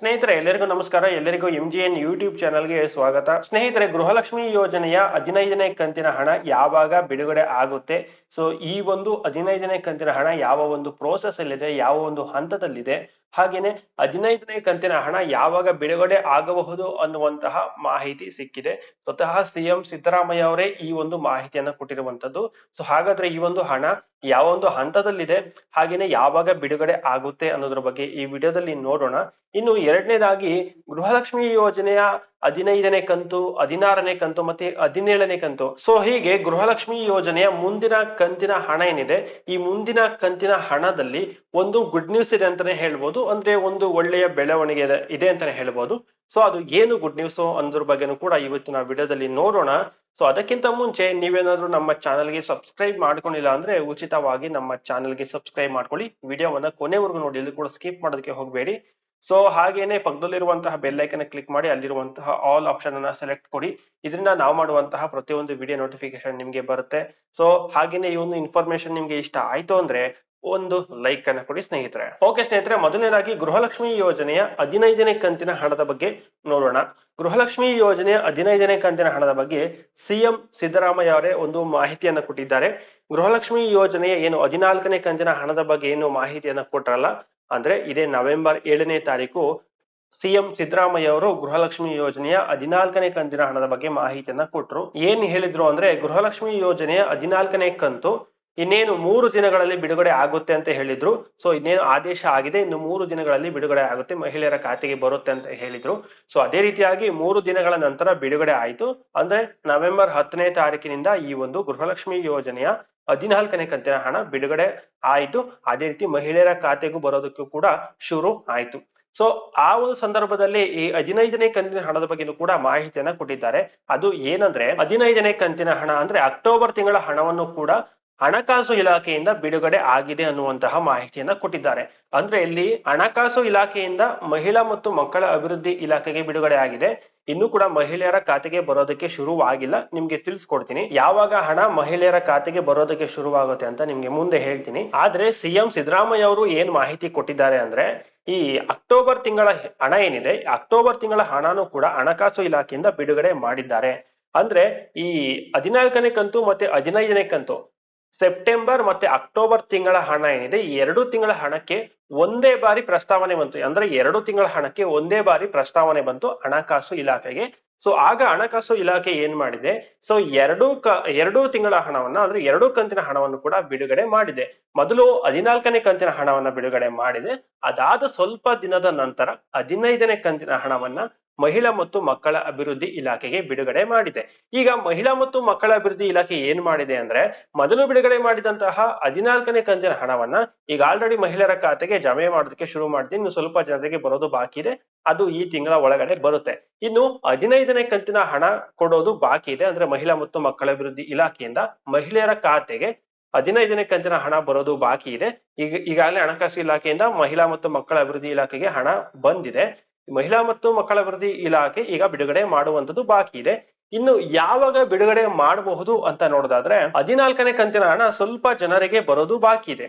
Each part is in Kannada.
ಸ್ನೇಹಿತರೆ, ಎಲ್ಲರಿಗೂ ನಮಸ್ಕಾರ. ಎಲ್ಲರಿಗೂ ಎಂ ಜಿ ಎನ್ ಯೂಟ್ಯೂಬ್ ಚಾನಲ್ಗೆ ಸ್ವಾಗತ. ಸ್ನೇಹಿತರೆ, ಗೃಹಲಕ್ಷ್ಮಿ ಯೋಜನೆಯ ಹದಿನೈದನೇ ಕಂತಿನ ಹಣ ಯಾವಾಗ ಬಿಡುಗಡೆ ಆಗುತ್ತೆ? ಸೊ ಈ ಒಂದು ಹದಿನೈದನೇ ಕಂತಿನ ಹಣ ಯಾವ ಒಂದು ಪ್ರೋಸೆಸ್ ಅಲ್ಲಿದೆ? ಯಾವ ಒಂದು ಹಂತದಲ್ಲಿದೆ? ಹಾಗೇನೆ ಹದಿನೈದನೇ ಕಂತಿನ ಹಣ ಯಾವಾಗ ಬಿಡುಗಡೆ ಆಗಬಹುದು ಅನ್ನುವಂತಹ ಮಾಹಿತಿ ಸಿಕ್ಕಿದೆ. ಸ್ವತಃ ಸಿಎಂ ಸಿದ್ದರಾಮಯ್ಯ ಅವರೇ ಈ ಒಂದು ಮಾಹಿತಿಯನ್ನ ಕೊಟ್ಟಿರುವಂತದ್ದು ಸೊ ಹಾಗಾದ್ರೆ ಈ ಒಂದು ಹಣ ಯಾವ ಒಂದು ಹಂತದಲ್ಲಿದೆ, ಹಾಗೇನೆ ಯಾವಾಗ ಬಿಡುಗಡೆ ಆಗುತ್ತೆ ಅನ್ನೋದ್ರ ಬಗ್ಗೆ ಈ ವಿಡಿಯೋದಲ್ಲಿ ನೋಡೋಣ. ಇನ್ನು ಎರಡನೇದಾಗಿ ಗೃಹಲಕ್ಷ್ಮಿ ಯೋಜನೆಯ ಹದಿನೈದನೇ ಕಂತು, ಹದಿನಾರನೇ ಕಂತು ಮತ್ತೆ ಹದಿನೇಳನೇ ಕಂತು. ಸೊ ಹೀಗೆ ಗೃಹಲಕ್ಷ್ಮಿ ಯೋಜನೆಯ ಮುಂದಿನ ಕಂತಿನ ಹಣ ಏನಿದೆ? ಈ ಮುಂದಿನ ಕಂತಿನ ಹಣದಲ್ಲಿ ಒಂದು ಗುಡ್ ನ್ಯೂಸ್ ಇದೆ ಅಂತಾನೆ ಹೇಳ್ಬೋದು. ಅಂದ್ರೆ ಒಂದು ಒಳ್ಳೆಯ ಬೆಳವಣಿಗೆ ಇದೆ- ಅಂತಾನೆ ಹೇಳ್ಬೋದು. ಸೊ ಅದು ಏನು ಗುಡ್ ನ್ಯೂಸ್ ಅಂದ್ರ ಬಗ್ಗೆನೂ ಕೂಡ ಇವತ್ತಿನ ವಿಡಿಯೋದಲ್ಲಿ ನೋಡೋಣ. ಸೊ ಅದಕ್ಕಿಂತ ಮುಂಚೆ ನೀವೇನಾದ್ರೂ ನಮ್ಮ ಚಾನಲ್ಗೆ ಸಬ್ಸ್ಕ್ರೈಬ್ ಮಾಡ್ಕೊಂಡಿಲ್ಲ ಅಂದ್ರೆ ಉಚಿತವಾಗಿ ನಮ್ಮ ಚಾನಲ್ಗೆ ಸಬ್ಸ್ಕ್ರೈಬ್ ಮಾಡ್ಕೊಳ್ಳಿ. ವಿಡಿಯೋವನ್ನ ಕೊನೆವರೆಗೂ ನೋಡಿ ಇಲ್ಲಿ ಕೂಡ ಸ್ಕಿಪ್ ಮಾಡೋದಕ್ಕೆ ಹೋಗಬೇಡಿ. ಸೊ ಹಾಗೇನೆ ಪಕ್ಕದಲ್ಲಿರುವಂತಹ ಬೆಲ್ ಕ್ಲಿಕ್ ಮಾಡಿ ಅಲ್ಲಿರುವಂತಹ ಆಲ್ ಆಪ್ಷನ್ ಅನ್ನ ಸೆಲೆಕ್ಟ್ ಕೊಡಿ. ಇದರಿಂದ ನಾವು ಮಾಡುವಂತಹ ಪ್ರತಿಯೊಂದು ವಿಡಿಯೋ ನೋಟಿಫಿಕೇಶನ್ ನಿಮ್ಗೆ ಬರುತ್ತೆ. ಸೊ ಹಾಗೇನೆ ಈ ಒಂದು ಇನ್ಫಾರ್ಮೇಶನ್ ನಿಮ್ಗೆ ಇಷ್ಟ ಆಯ್ತು ಅಂದ್ರೆ ಒಂದು ಲೈಕ್ ಅನ್ನ ಕೊಡಿ ಸ್ನೇಹಿತರೆ. ಓಕೆ ಸ್ನೇಹಿತರೆ, ಮೊದಲನೇದಾಗಿ ಗೃಹಲಕ್ಷ್ಮಿ ಯೋಜನೆಯ ಹದಿನೈದನೇ ಕಂತಿನ ಹಣದ ಬಗ್ಗೆ ನೋಡೋಣ. ಗೃಹಲಕ್ಷ್ಮಿ ಯೋಜನೆಯ ಹದಿನೈದನೇ ಕಂತಿನ ಹಣದ ಬಗ್ಗೆ ಸಿಎಂ ಸಿದ್ದರಾಮಯ್ಯ ಅವರೇ ಒಂದು ಮಾಹಿತಿಯನ್ನ ಕೊಟ್ಟಿದ್ದಾರೆ. ಗೃಹಲಕ್ಷ್ಮಿ ಯೋಜನೆಯ ಏನು ಹದಿನಾಲ್ಕನೇ ಕಂತಿನ ಹಣದ ಬಗ್ಗೆ ಏನು ಮಾಹಿತಿಯನ್ನ ಕೊಟ್ರಲ್ಲ ಅಂದ್ರೆ ಇದೇ ನವೆಂಬರ್ ಏಳನೇ ತಾರೀಕು ಸಿಎಂ ಸಿದ್ದರಾಮಯ್ಯ ಅವರು ಗೃಹಲಕ್ಷ್ಮಿ ಯೋಜನೆಯ ಹದಿನಾಲ್ಕನೇ ಕಂತಿನ ಹಣದ ಬಗ್ಗೆ ಮಾಹಿತಿಯನ್ನ ಕೊಟ್ರು. ಏನ್ ಹೇಳಿದ್ರು ಅಂದ್ರೆ ಗೃಹಲಕ್ಷ್ಮಿ ಯೋಜನೆಯ ಹದಿನಾಲ್ಕನೇ ಕಂತು ಇನ್ನೇನು ಮೂರು ದಿನಗಳಲ್ಲಿ ಬಿಡುಗಡೆ ಆಗುತ್ತೆ ಅಂತ ಹೇಳಿದ್ರು. ಸೊ, ಇನ್ನೇನು ಆದೇಶ ಆಗಿದೆ, ಇನ್ನು ಮೂರು ದಿನಗಳಲ್ಲಿ ಬಿಡುಗಡೆ ಆಗುತ್ತೆ, ಮಹಿಳೆಯರ ಖಾತೆಗೆ ಬರುತ್ತೆ ಅಂತ ಹೇಳಿದ್ರು. ಸೊ, ಅದೇ ರೀತಿಯಾಗಿ ಮೂರು ದಿನಗಳ ನಂತರ ಬಿಡುಗಡೆ ಆಯಿತು. ಅಂದ್ರೆ ನವೆಂಬರ್ ಹತ್ತನೇ ತಾರೀಕಿನಿಂದ ಈ ಒಂದು ಗೃಹಲಕ್ಷ್ಮಿ ಯೋಜನೆಯ ಹದಿನಾಲ್ಕನೇ ಕಂತಿನ ಹಣ ಬಿಡುಗಡೆ ಆಯಿತು. ಅದೇ ರೀತಿ ಮಹಿಳೆಯರ ಖಾತೆಗೂ ಬರೋದಕ್ಕೂ ಕೂಡ ಶುರು ಆಯಿತು. ಸೊ ಆ ಒಂದು ಸಂದರ್ಭದಲ್ಲಿ ಈ ಹದಿನೈದನೇ ಕಂತಿನ ಹಣದ ಬಗ್ಗೆನೂ ಕೂಡ ಮಾಹಿತಿಯನ್ನ ಕೊಟ್ಟಿದ್ದಾರೆ. ಅದು ಏನಂದ್ರೆ, ಹದಿನೈದನೇ ಕಂತಿನ ಹಣ ಅಂದ್ರೆ ಅಕ್ಟೋಬರ್ ತಿಂಗಳ ಹಣವನ್ನು ಕೂಡ ಹಣಕಾಸು ಇಲಾಖೆಯಿಂದ ಬಿಡುಗಡೆ ಆಗಿದೆ ಅನ್ನುವಂತಹ ಮಾಹಿತಿಯನ್ನ ಕೊಟ್ಟಿದ್ದಾರೆ. ಅಂದ್ರೆ ಇಲ್ಲಿ ಹಣಕಾಸು ಇಲಾಖೆಯಿಂದ ಮಹಿಳಾ ಮತ್ತು ಮಕ್ಕಳ ಅಭಿವೃದ್ಧಿ ಇಲಾಖೆಗೆ ಬಿಡುಗಡೆ ಆಗಿದೆ. ಇನ್ನು ಕೂಡ ಮಹಿಳೆಯರ ಖಾತೆಗೆ ಬರೋದಕ್ಕೆ ಶುರುವಾಗಿಲ್ಲ. ನಿಮ್ಗೆ ತಿಳಿಸ್ಕೊಡ್ತೀನಿ. ಯಾವಾಗ ಹಣ ಮಹಿಳೆಯರ ಖಾತೆಗೆ ಬರೋದಕ್ಕೆ ಶುರುವಾಗುತ್ತೆ ಅಂತ ನಿಮ್ಗೆ ಮುಂದೆ ಹೇಳ್ತೀನಿ. ಆದ್ರೆ ಸಿಎಂ ಸಿದ್ದರಾಮಯ್ಯ ಅವರು ಏನ್ ಮಾಹಿತಿ ಕೊಟ್ಟಿದ್ದಾರೆ ಅಂದ್ರೆ, ಈ ಅಕ್ಟೋಬರ್ ತಿಂಗಳ ಹಣ ಏನಿದೆ, ಅಕ್ಟೋಬರ್ ತಿಂಗಳ ಹಣನೂ ಕೂಡ ಹಣಕಾಸು ಇಲಾಖೆಯಿಂದ ಬಿಡುಗಡೆ ಮಾಡಿದ್ದಾರೆ. ಅಂದ್ರೆ ಈ ಹದಿನಾಲ್ಕನೇ ಕಂತು ಮತ್ತೆ ಹದಿನೈದನೇ ಕಂತು ಸೆಪ್ಟೆಂಬರ್ ಮತ್ತೆ ಅಕ್ಟೋಬರ್ ತಿಂಗಳ ಹಣ ಏನಿದೆ ಎರಡು ತಿಂಗಳ ಹಣಕ್ಕೆ ಒಂದೇ ಬಾರಿ ಪ್ರಸ್ತಾವನೆ ಬಂತು. ಅಂದ್ರೆ ಎರಡು ತಿಂಗಳ ಹಣಕ್ಕೆ ಒಂದೇ ಬಾರಿ ಪ್ರಸ್ತಾವನೆ ಬಂತು ಹಣಕಾಸು ಇಲಾಖೆಗೆ. ಸೊ ಆಗ ಹಣಕಾಸು ಇಲಾಖೆ ಏನ್ ಮಾಡಿದೆ? ಸೊ ಎರಡು ಕ, ಎರಡು ತಿಂಗಳ ಹಣವನ್ನ, ಅಂದ್ರೆ ಎರಡು ಕಂತಿನ ಹಣವನ್ನು ಕೂಡ ಬಿಡುಗಡೆ ಮಾಡಿದೆ. ಮೊದಲು ಹದಿನಾಲ್ಕನೇ ಕಂತಿನ ಹಣವನ್ನ ಬಿಡುಗಡೆ ಮಾಡಿದೆ. ಅದಾದ ಸ್ವಲ್ಪ ದಿನದ ನಂತರ ಹದಿನೈದನೇ ಕಂತಿನ ಹಣವನ್ನ ಮಹಿಳಾ ಮತ್ತು ಮಕ್ಕಳ ಅಭಿವೃದ್ಧಿ ಇಲಾಖೆಗೆ ಬಿಡುಗಡೆ ಮಾಡಿದೆ. ಈಗ ಮಹಿಳಾ ಮತ್ತು ಮಕ್ಕಳ ಅಭಿವೃದ್ಧಿ ಇಲಾಖೆ ಏನ್ ಮಾಡಿದೆ ಅಂದ್ರೆ, ಮೊದಲು ಬಿಡುಗಡೆ ಮಾಡಿದಂತಹ ಹದಿನಾಲ್ಕನೇ ಕಂತಿನ ಹಣವನ್ನ ಈಗ ಆಲ್ರೆಡಿ ಮಹಿಳೆಯರ ಖಾತೆಗೆ ಜಮೆ ಮಾಡೋದಕ್ಕೆ ಶುರು ಮಾಡಿದೆ. ಇನ್ನು ಸ್ವಲ್ಪ ಜನರಿಗೆ ಬರೋದು ಬಾಕಿ ಇದೆ. ಅದು ಈ ತಿಂಗಳ ಒಳಗಡೆ ಬರುತ್ತೆ. ಇನ್ನು ಹದಿನೈದನೇ ಕಂತಿನ ಹಣ ಕೊಡೋದು ಬಾಕಿ ಇದೆ. ಅಂದ್ರೆ ಮಹಿಳಾ ಮತ್ತು ಮಕ್ಕಳ ಅಭಿವೃದ್ಧಿ ಇಲಾಖೆಯಿಂದ ಮಹಿಳೆಯರ ಖಾತೆಗೆ ಹದಿನೈದನೇ ಕಂತಿನ ಹಣ ಬರೋದು ಬಾಕಿ ಇದೆ. ಈಗ ಈಗಾಗಲೇ ಹಣಕಾಸು ಇಲಾಖೆಯಿಂದ ಮಹಿಳಾ ಮತ್ತು ಮಕ್ಕಳ ಅಭಿವೃದ್ಧಿ ಇಲಾಖೆಗೆ ಹಣ ಬಂದಿದೆ. ಮಹಿಳಾ ಮತ್ತು ಮಕ್ಕಳ ಅಭಿವೃದ್ಧಿ ಇಲಾಖೆ ಈಗ ಬಿಡುಗಡೆ ಮಾಡುವಂತದ್ದು ಬಾಕಿ ಇದೆ. ಇನ್ನು ಯಾವಾಗ ಬಿಡುಗಡೆ ಮಾಡಬಹುದು ಅಂತ ನೋಡೋದಾದ್ರೆ ಹದಿನಾಲ್ಕನೇ ಕಂತಿನ ಹಣ ಸ್ವಲ್ಪ ಜನರಿಗೆ ಬರೋದು ಬಾಕಿ ಇದೆ.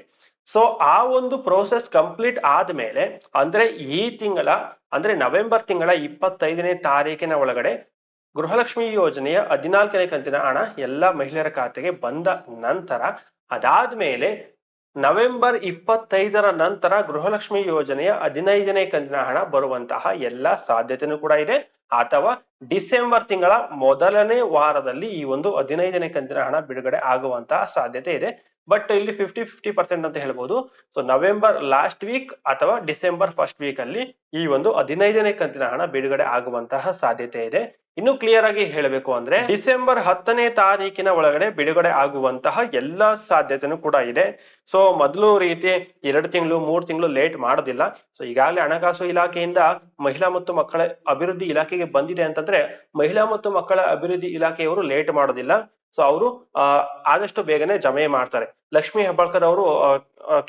ಸೊ ಆ ಒಂದು ಪ್ರೋಸೆಸ್ ಕಂಪ್ಲೀಟ್ ಆದ್ಮೇಲೆ ಅಂದ್ರೆ ಈ ತಿಂಗಳ, ಅಂದ್ರೆ ನವೆಂಬರ್ ತಿಂಗಳ ಇಪ್ಪತ್ತೈದನೇ ತಾರೀಕಿನ ಒಳಗಡೆ ಗೃಹಲಕ್ಷ್ಮಿ ಯೋಜನೆಯ ಹದಿನಾಲ್ಕನೇ ಕಂತಿನ ಹಣ ಎಲ್ಲ ಮಹಿಳೆಯರ ಖಾತೆಗೆ ಬಂದ ನಂತರ ಅದಾದ್ಮೇಲೆ ನವೆಂಬರ್ ಇಪ್ಪತ್ತೈದರ ನಂತರ ಗೃಹಲಕ್ಷ್ಮಿ ಯೋಜನೆಯ ಹದಿನೈದನೇ ಕಂತಿನ ಹಣ ಬರುವಂತಹ ಎಲ್ಲ ಸಾಧ್ಯತೆನೂ ಕೂಡ ಇದೆ. ಅಥವಾ ಡಿಸೆಂಬರ್ ತಿಂಗಳ ಮೊದಲನೇ ವಾರದಲ್ಲಿ ಈ ಒಂದು ಹದಿನೈದನೇ ಕಂತಿನ ಹಣ ಬಿಡುಗಡೆ ಆಗುವಂತಹ ಸಾಧ್ಯತೆ ಇದೆ. ಬಟ್ ಇಲ್ಲಿ ಫಿಫ್ಟಿ ಫಿಫ್ಟಿ ಪರ್ಸೆಂಟ್ ಅಂತ ಹೇಳ್ಬೋದು. ಸೊ ನವೆಂಬರ್ ಲಾಸ್ಟ್ ವೀಕ್ ಅಥವಾ ಡಿಸೆಂಬರ್ ಫಸ್ಟ್ ವೀಕ್ ಅಲ್ಲಿ ಈ ಒಂದು ಹದಿನೈದನೇ ಕಂತಿನ ಹಣ ಬಿಡುಗಡೆ ಆಗುವಂತಹ ಸಾಧ್ಯತೆ ಇದೆ. ಇನ್ನು ಕ್ಲಿಯರ್ ಆಗಿ ಹೇಳಬೇಕು ಅಂದ್ರೆ ಡಿಸೆಂಬರ್ ಹತ್ತನೇ ತಾರೀಕಿನ ಒಳಗಡೆ ಬಿಡುಗಡೆ ಆಗುವಂತಹ ಎಲ್ಲಾ ಸಾಧ್ಯತೆನೂ ಕೂಡ ಇದೆ. ಸೊ ಮೊದಲು ರೀತಿ ಎರಡು ತಿಂಗಳು, ಮೂರು ತಿಂಗಳು ಲೇಟ್ ಮಾಡೋದಿಲ್ಲ. ಸೊ ಈಗಾಗಲೇ ಹಣಕಾಸು ಇಲಾಖೆಯಿಂದ ಮಹಿಳಾ ಮತ್ತು ಮಕ್ಕಳ ಅಭಿವೃದ್ಧಿ ಇಲಾಖೆಗೆ ಬಂದಿದೆ ಅಂತಂದ್ರೆ ಮಹಿಳಾ ಮತ್ತು ಮಕ್ಕಳ ಅಭಿವೃದ್ಧಿ ಇಲಾಖೆಯವರು ಲೇಟ್ ಮಾಡೋದಿಲ್ಲ. ಸೊ ಅವರು ಆದಷ್ಟು ಬೇಗನೆ ಜಮೆ ಮಾಡ್ತಾರೆ. ಲಕ್ಷ್ಮಿ ಹೆಬ್ಬಾಳ್ಕರ್ ಅವರು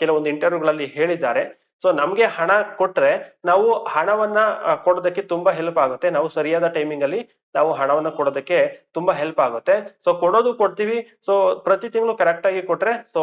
ಕೆಲವೊಂದು ಇಂಟರ್ವ್ಯೂಗಳಲ್ಲಿ ಹೇಳಿದ್ದಾರೆ. ಸೊ ನಮ್ಗೆ ಹಣ ಕೊಟ್ರೆ ನಾವು ಹಣವನ್ನ ಕೊಡೋದಕ್ಕೆ ತುಂಬಾ ಹೆಲ್ಪ್ ಆಗುತ್ತೆ. ನಾವು ಸರಿಯಾದ ಟೈಮಿಂಗ್ ಅಲ್ಲಿ ನಾವು ಹಣವನ್ನ ಕೊಡೋದಕ್ಕೆ ತುಂಬಾ ಹೆಲ್ಪ್ ಆಗುತ್ತೆ. ಸೊ ಕೊಡೋದು ಕೊಡ್ತೀವಿ. ಸೊ ಪ್ರತಿ ತಿಂಗಳು ಕರೆಕ್ಟ್ ಆಗಿ ಕೊಟ್ರೆ ಸೊ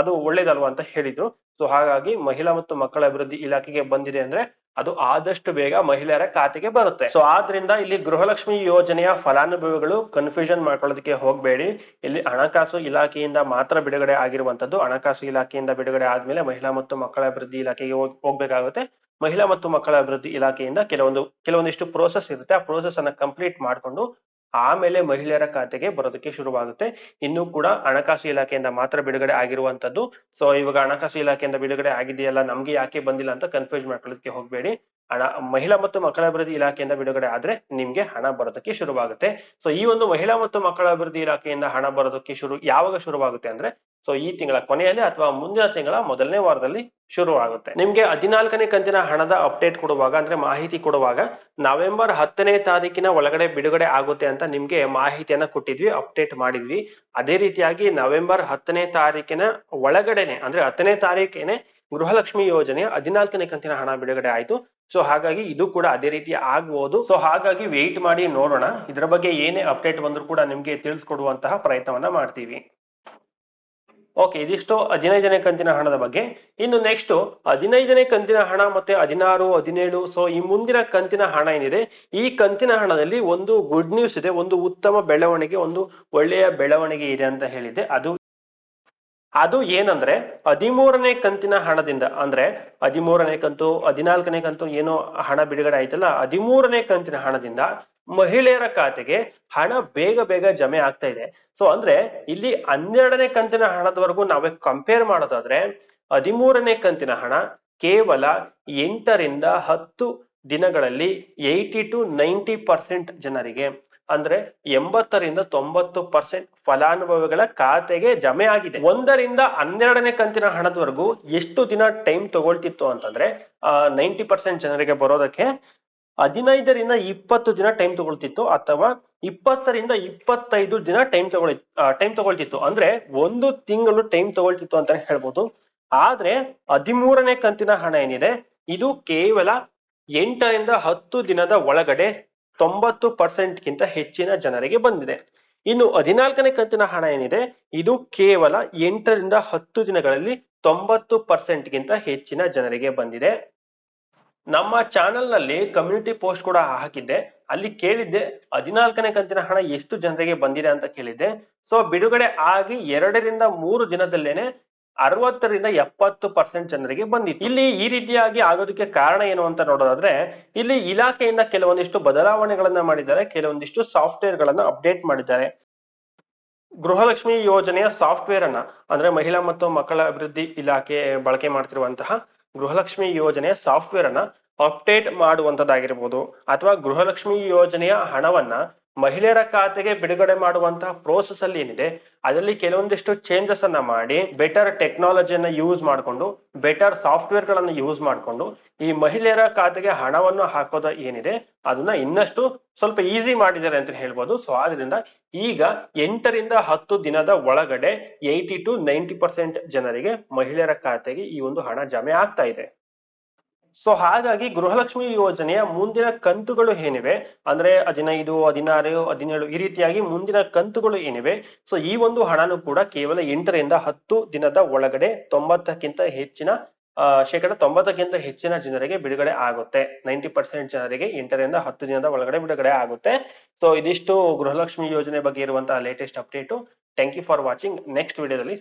ಅದು ಒಳ್ಳೇದಲ್ವಾ ಅಂತ ಹೇಳಿದ್ರು. ಸೊ ಹಾಗಾಗಿ ಮಹಿಳಾ ಮತ್ತು ಮಕ್ಕಳ ಅಭಿವೃದ್ಧಿ ಇಲಾಖೆಗೆ ಬಂದಿದೆ ಅಂದ್ರೆ ಅದು ಆದಷ್ಟು ಬೇಗ ಮಹಿಳೆಯರ ಖಾತೆಗೆ ಬರುತ್ತೆ. ಸೊ ಆದ್ರಿಂದ ಇಲ್ಲಿ ಗೃಹಲಕ್ಷ್ಮಿ ಯೋಜನೆಯ ಫಲಾನುಭವಿಗಳು ಕನ್ಫ್ಯೂಷನ್ ಮಾಡ್ಕೊಳ್ಳೋದಕ್ಕೆ ಹೋಗಬೇಡಿ. ಇಲ್ಲಿ ಹಣಕಾಸು ಇಲಾಖೆಯಿಂದ ಮಾತ್ರ ಬಿಡುಗಡೆ ಆಗಿರುವಂತದ್ದು ಹಣಕಾಸು ಇಲಾಖೆಯಿಂದ ಬಿಡುಗಡೆ ಆದ್ಮೇಲೆ ಮಹಿಳಾ ಮತ್ತು ಮಕ್ಕಳ ಅಭಿವೃದ್ಧಿ ಇಲಾಖೆಗೆ ಹೋಗ್- ಹೋಗ್ಬೇಕಾಗುತ್ತೆ. ಮಹಿಳಾ ಮತ್ತು ಮಕ್ಕಳ ಅಭಿವೃದ್ಧಿ ಇಲಾಖೆಯಿಂದ ಕೆಲವೊಂದು, ಕೆಲವೊಂದಿಷ್ಟು ಪ್ರೋಸೆಸ್ ಇರುತ್ತೆ. ಆ ಪ್ರೋಸೆಸ್ ಅನ್ನ ಕಂಪ್ಲೀಟ್ ಮಾಡ್ಕೊಂಡು ಆಮೇಲೆ ಮಹಿಳೆಯರ ಖಾತೆಗೆ ಬರೋದಕ್ಕೆ ಶುರುವಾಗುತ್ತೆ. ಇನ್ನು ಕೂಡ ಹಣಕಾಸು ಇಲಾಖೆಯಿಂದ ಮಾತ್ರ ಬಿಡುಗಡೆ ಆಗಿರುವಂತದ್ದು ಸೊ ಇವಾಗ ಹಣಕಾಸು ಇಲಾಖೆಯಿಂದ ಬಿಡುಗಡೆ ಆಗಿದೆಯಲ್ಲ, ನಮ್ಗೆ ಯಾಕೆ ಬಂದಿಲ್ಲ ಅಂತ ಕನ್ಫ್ಯೂಸ್ ಮಾಡ್ಕೊಳ್ಳೋದಕ್ಕೆ ಹೋಗಬೇಡಿ. ಹಣ, ಮಹಿಳಾ ಮತ್ತು ಮಕ್ಕಳ ಅಭಿವೃದ್ಧಿ ಇಲಾಖೆಯಿಂದ ಬಿಡುಗಡೆ ಆದ್ರೆ ನಿಮ್ಗೆ ಹಣ ಬರೋದಕ್ಕೆ ಶುರುವಾಗುತ್ತೆ. ಸೊ ಈ ಒಂದು ಮಹಿಳಾ ಮತ್ತು ಮಕ್ಕಳ ಅಭಿವೃದ್ಧಿ ಇಲಾಖೆಯಿಂದ ಹಣ ಬರೋದಕ್ಕೆ ಶುರು, ಯಾವಾಗ ಶುರುವಾಗುತ್ತೆ ಅಂದ್ರೆ ಸೊ ಈ ತಿಂಗಳ ಕೊನೆಯಲ್ಲಿ ಅಥವಾ ಮುಂದಿನ ತಿಂಗಳ ಮೊದಲನೇ ವಾರದಲ್ಲಿ ಶುರು ಆಗುತ್ತೆ ನಿಮ್ಗೆ ಹದಿನಾಲ್ಕನೇ ಕಂತಿನ ಹಣದ ಅಪ್ಡೇಟ್ ಕೊಡುವಾಗ ಅಂದ್ರೆ ಮಾಹಿತಿ ಕೊಡುವಾಗ ನವೆಂಬರ್ ಹತ್ತನೇ ತಾರೀಕಿನ ಒಳಗಡೆ ಬಿಡುಗಡೆ ಆಗುತ್ತೆ ಅಂತ ನಿಮ್ಗೆ ಮಾಹಿತಿಯನ್ನ ಕೊಟ್ಟಿದ್ವಿ ಅಪ್ಡೇಟ್ ಮಾಡಿದ್ವಿ. ಅದೇ ರೀತಿಯಾಗಿ ನವೆಂಬರ್ ಹತ್ತನೇ ತಾರೀಕಿನ ಒಳಗಡೆನೆ ಅಂದ್ರೆ ಹತ್ತನೇ ತಾರೀಕೇನೆ ಗೃಹಲಕ್ಷ್ಮಿ ಯೋಜನೆ ಹದಿನಾಲ್ಕನೇ ಕಂತಿನ ಹಣ ಬಿಡುಗಡೆ ಆಯ್ತು. ಸೊ ಹಾಗಾಗಿ ಇದು ಕೂಡ ಅದೇ ರೀತಿ ಆಗ್ಬಹುದು ಸೊ ಹಾಗಾಗಿ ವೆಯ್ಟ್ ಮಾಡಿ ನೋಡೋಣ. ಇದರ ಬಗ್ಗೆ ಏನೇ ಅಪ್ಡೇಟ್ ಬಂದರೂ ಕೂಡ ನಿಮ್ಗೆ ತಿಳಿಸ್ಕೊಡುವಂತಹ ಪ್ರಯತ್ನವನ್ನ ಮಾಡ್ತೀವಿ. ಓಕೆ ಇದಿಷ್ಟು ಹದಿನೈದನೇ ಕಂತಿನ ಹಣದ ಬಗ್ಗೆ. ಇನ್ನು ನೆಕ್ಸ್ಟ್ ಹದಿನೈದನೇ ಕಂತಿನ ಹಣ ಮತ್ತೆ ಹದಿನಾರು, ಹದಿನೇಳು ಸೊ ಈ ಮುಂದಿನ ಕಂತಿನ ಹಣ ಏನಿದೆ, ಈ ಕಂತಿನ ಹಣದಲ್ಲಿ ಒಂದು ಗುಡ್ ನ್ಯೂಸ್ ಇದೆ, ಒಂದು ಉತ್ತಮ ಬೆಳವಣಿಗೆ, ಒಂದು ಒಳ್ಳೆಯ ಬೆಳವಣಿಗೆ ಇದೆ ಅಂತ ಹೇಳಿದೆ ಅದು ಅದು ಏನಂದ್ರೆ, ಹದಿಮೂರನೇ ಕಂತಿನ ಹಣದಿಂದ, ಅಂದ್ರೆ ಹದಿಮೂರನೇ ಕಂತು, ಹದಿನಾಲ್ಕನೇ ಕಂತು ಏನೋ ಹಣ ಬಿಡುಗಡೆ ಆಯ್ತಲ್ಲ, ಹದಿಮೂರನೇ ಕಂತಿನ ಹಣದಿಂದ ಮಹಿಳೆಯರ ಖಾತೆಗೆ ಹಣ ಬೇಗ ಬೇಗ ಜಮೆ ಆಗ್ತಾ ಇದೆ. ಸೊ ಅಂದ್ರೆ ಇಲ್ಲಿ ಹನ್ನೆರಡನೇ ಕಂತಿನ ಹಣದವರೆಗೂ ನಾವೇ ಕಂಪೇರ್ ಮಾಡೋದಾದ್ರೆ ಹದಿಮೂರನೇ ಕಂತಿನ ಹಣ ಕೇವಲ ಎಂಟರಿಂದ ಹತ್ತು ದಿನಗಳಲ್ಲಿ ಏಯ್ಟಿ ಟು ನೈಂಟಿ ಪರ್ಸೆಂಟ್ ಜನರಿಗೆ, ಅಂದ್ರೆ ಎಂಬತ್ತರಿಂದ ತೊಂಬತ್ತು ಪರ್ಸೆಂಟ್ ಫಲಾನುಭವಿಗಳ ಖಾತೆಗೆ ಜಮೆ ಆಗಿದೆ. ಒಂದರಿಂದ ಹನ್ನೆರಡನೇ ಕಂತಿನ ಹಣದವರೆಗೂ ಎಷ್ಟು ದಿನ ಟೈಮ್ ತಗೊಳ್ತಿತ್ತು ಅಂತಂದ್ರೆ ನೈಂಟಿ ಪರ್ಸೆಂಟ್ ಜನರಿಗೆ ಬರೋದಕ್ಕೆ ಹದಿನೈದರಿಂದ ಇಪ್ಪತ್ತು ದಿನ ಟೈಮ್ ತಗೊಳ್ತಿತ್ತು ಅಥವಾ ಇಪ್ಪತ್ತರಿಂದ ಇಪ್ಪತ್ತೈದು ದಿನ ಟೈಮ್ ತಗೊಳ್ ಟೈಮ್ ತಗೊಳ್ತಿತ್ತು. ಅಂದ್ರೆ ಒಂದು ತಿಂಗಳು ಟೈಮ್ ತಗೊಳ್ತಿತ್ತು ಅಂತ ಹೇಳ್ಬೋದು. ಆದ್ರೆ ಹದಿಮೂರನೇ ಕಂತಿನ ಹಣ ಏನಿದೆ? ಇದು ಕೇವಲ ಎಂಟರಿಂದ ಹತ್ತು ದಿನದ ಒಳಗಡೆ ತೊಂಬತ್ತು ಪರ್ಸೆಂಟ್ ಗಿಂತ ಹೆಚ್ಚಿನ ಜನರಿಗೆ ಬಂದಿದೆ. ಇನ್ನು ಹದಿನಾಲ್ಕನೇ ಕಂತಿನ ಹಣ ಏನಿದೆ? ಇದು ಕೇವಲ ಎಂಟರಿಂದ ಹತ್ತು ದಿನಗಳಲ್ಲಿ ತೊಂಬತ್ತು ಪರ್ಸೆಂಟ್ ಗಿಂತ ಹೆಚ್ಚಿನ ಜನರಿಗೆ ಬಂದಿದೆ. ನಮ್ಮ ಚಾನೆಲ್ನಲ್ಲಿ ಕಮ್ಯುನಿಟಿ ಪೋಸ್ಟ್ ಕೂಡ ಹಾಕಿದ್ದೆ. ಅಲ್ಲಿ ಕೇಳಿದ್ದೆ, ಹದಿನಾಲ್ಕನೇ ಕಂತಿನ ಹಣ ಎಷ್ಟು ಜನರಿಗೆ ಬಂದಿದೆ ಅಂತ ಕೇಳಿದ್ದೆ. ಸೊ ಬಿಡುಗಡೆ ಆಗಿ ಎರಡರಿಂದ ಮೂರು ದಿನದಲ್ಲೇನೆ ಅರವತ್ತರಿಂದ ಎಪ್ಪತ್ತು ಪರ್ಸೆಂಟ್ ಜನರಿಗೆ ಬಂದಿತ್ತು. ಇಲ್ಲಿ ಈ ರೀತಿಯಾಗಿ ಆಗೋದಕ್ಕೆ ಕಾರಣ ಏನು ಅಂತ ನೋಡೋದಾದ್ರೆ, ಇಲ್ಲಿ ಇಲಾಖೆಯಿಂದ ಕೆಲವೊಂದಿಷ್ಟು ಬದಲಾವಣೆಗಳನ್ನ ಮಾಡಿದ್ದಾರೆ, ಕೆಲವೊಂದಿಷ್ಟು ಸಾಫ್ಟ್ವೇರ್ ಗಳನ್ನ ಅಪ್ಡೇಟ್ ಮಾಡಿದ್ದಾರೆ. ಗೃಹಲಕ್ಷ್ಮಿ ಯೋಜನೆಯ ಸಾಫ್ಟ್ವೇರ್ ಅನ್ನ ಅಂದ್ರೆ ಮಹಿಳಾ ಮತ್ತು ಮಕ್ಕಳ ಅಭಿವೃದ್ಧಿ ಇಲಾಖೆ ಬಳಕೆ ಮಾಡ್ತಿರುವಂತಹ ಗೃಹಲಕ್ಷ್ಮಿ ಯೋಜನೆಯ ಸಾಫ್ಟ್ವೇರ್ ಅನ್ನ ಅಪ್ಡೇಟ್ ಮಾಡುವಂತದ್ದಾಗಿರ್ಬೋದು ಅಥವಾ ಗೃಹಲಕ್ಷ್ಮಿ ಯೋಜನೆಯ ಹಣವನ್ನ ಮಹಿಳೆಯರ ಖಾತೆಗೆ ಬಿಡುಗಡೆ ಮಾಡುವಂತಹ ಪ್ರೋಸೆಸ್ ಅಲ್ಲಿ ಏನಿದೆ, ಅದರಲ್ಲಿ ಕೆಲವೊಂದಿಷ್ಟು ಚೇಂಜಸ್ ಅನ್ನ ಮಾಡಿ ಬೆಟರ್ ಟೆಕ್ನಾಲಜಿಯನ್ನ ಯೂಸ್ ಮಾಡಿಕೊಂಡು ಬೆಟರ್ ಸಾಫ್ಟ್ವೇರ್ ಗಳನ್ನ ಯೂಸ್ ಮಾಡಿಕೊಂಡು, ಈ ಮಹಿಳೆಯರ ಖಾತೆಗೆ ಹಣವನ್ನು ಹಾಕೋದ ಏನಿದೆ, ಅದನ್ನ ಇನ್ನಷ್ಟು ಸ್ವಲ್ಪ ಈಸಿ ಮಾಡಿದ್ದಾರೆ ಅಂತ ಹೇಳ್ಬೋದು. ಸೊ ಆದ್ರಿಂದ ಈಗ ಎಂಟರಿಂದ ಹತ್ತು ದಿನದ ಒಳಗಡೆ ಏಯ್ಟಿ ಟು ನೈಂಟಿ ಪರ್ಸೆಂಟ್ ಜನರಿಗೆ ಮಹಿಳೆಯರ ಖಾತೆಗೆ ಈ ಒಂದು ಹಣ ಜಮೆ ಆಗ್ತಾ ಇದೆ. ಸೊ ಹಾಗಾಗಿ ಗೃಹಲಕ್ಷ್ಮಿ ಯೋಜನೆಯ ಮುಂದಿನ ಕಂತುಗಳು ಏನಿವೆ? ಅಂದ್ರೆ ಹದಿನೈದು, ಹದಿನಾರು, ಹದಿನೇಳು ಈ ರೀತಿಯಾಗಿ ಮುಂದಿನ ಕಂತುಗಳು ಏನಿವೆ? ಸೊ ಈ ಒಂದು ಹಣನು ಕೂಡ ಕೇವಲ ಎಂಟರಿಂದ ಹತ್ತು ದಿನದ ಒಳಗಡೆ ತೊಂಬತ್ತಕ್ಕಿಂತ ಹೆಚ್ಚಿನ ಶೇಕಡ ತೊಂಬತ್ತಕ್ಕಿಂತ ಹೆಚ್ಚಿನ ಜನರಿಗೆ ಬಿಡುಗಡೆ ಆಗುತ್ತೆ. ನೈಂಟಿ ಪರ್ಸೆಂಟ್ ಜನರಿಗೆ ಎಂಟರಿಂದ ಹತ್ತು ದಿನದ ಒಳಗಡೆ ಬಿಡುಗಡೆ ಆಗುತ್ತೆ. ಸೊ ಇದಿಷ್ಟು ಗೃಹಲಕ್ಷ್ಮಿ ಯೋಜನೆ ಬಗ್ಗೆ ಇರುವಂತಹ latest update thank you for watching next ವಿಡಿಯೋದಲ್ಲಿ